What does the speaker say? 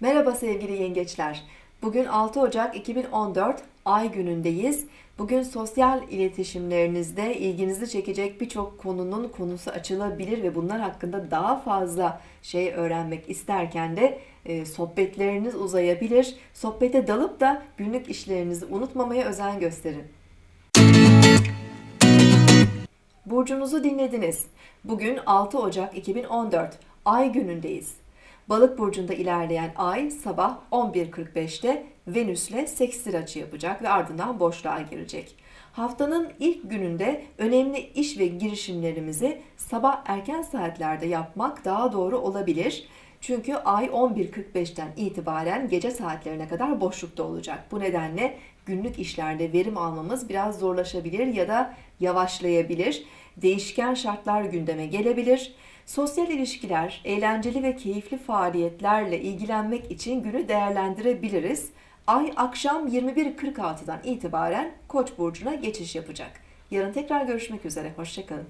Merhaba sevgili yengeçler. Bugün 6 Ocak 2014 Ay günündeyiz. Bugün sosyal iletişimlerinizde ilginizi çekecek birçok konunun konusu açılabilir ve bunlar hakkında daha fazla şey öğrenmek isterken de e, sohbetleriniz uzayabilir. Sohbete dalıp da günlük işlerinizi unutmamaya özen gösterin. Burcunuzu dinlediniz. Bugün 6 Ocak 2014 Ay günündeyiz. Balık burcunda ilerleyen ay sabah 11.45'te Venüs'le sekstil açı yapacak ve ardından boşluğa girecek. Haftanın ilk gününde önemli iş ve girişimlerimizi sabah erken saatlerde yapmak daha doğru olabilir. Çünkü ay 11.45'ten itibaren gece saatlerine kadar boşlukta olacak. Bu nedenle günlük işlerde verim almamız biraz zorlaşabilir ya da yavaşlayabilir. Değişken şartlar gündeme gelebilir. Sosyal ilişkiler, eğlenceli ve keyifli faaliyetlerle ilgilenmek için günü değerlendirebiliriz. Ay akşam 21.46'dan itibaren Koç burcuna geçiş yapacak. Yarın tekrar görüşmek üzere. Hoşçakalın.